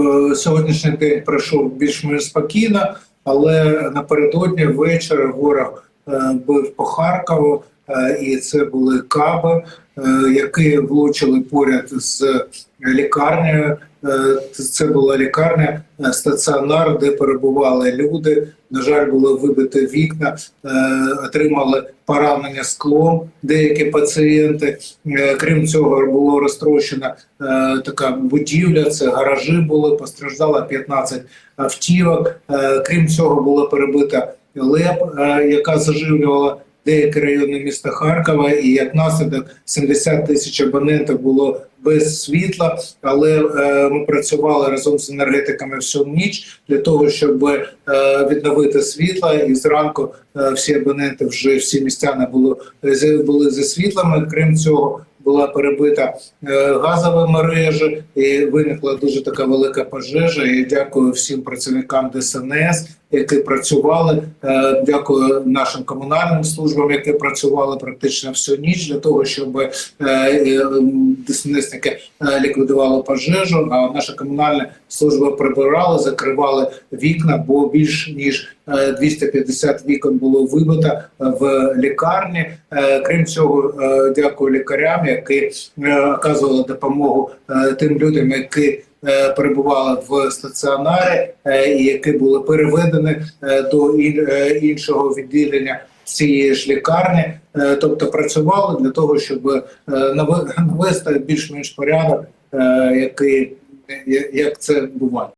е, сьогоднішній день пройшов більш-менш спокійно, але напередодні ввечері ворог е, бив по Харкову, і це були каби, е, які влучили поряд з лікарнею. Е, Це була лікарня, е, стаціонар, де перебували люди. На жаль, було вибите вікна, е, отримали поранення склом деякі пацієнти. Е, Крім цього, було розтрощена е, така будівля, це гаражі були, постраждало 15 автівок. Е, Крім цього, було перебита ЛЕП, е, яка заживлювала деякі райони міста Харкова, і як наслідок 70 тисяч абонентів було без світла. Але е, ми працювали разом з енергетиками всю ніч для того, щоб е, відновити світло. І зранку е, всі абоненти вже всі містяни були, були зі світлами. Крім цього, була перебита е, газова мережа, і виникла дуже така велика пожежа. І дякую всім працівникам ДСНС, які працювали. Е, Дякую нашим комунальним службам, які працювали практично всю ніч для того, щоб е, е, е, ліквідували пожежу. А наша комунальна служба прибирала, закривали вікна, бо більш ніж е, 250 вікон було вибито в лікарні. Крім цього, дякую лікарям, які оказували допомогу тим людям, які перебували в стаціонарі е, і які були переведені е, до е, іншого відділення цієї ж лікарні, Е, тобто працювали для того, щоб е, навести більш-менш порядок, е, який як це буває.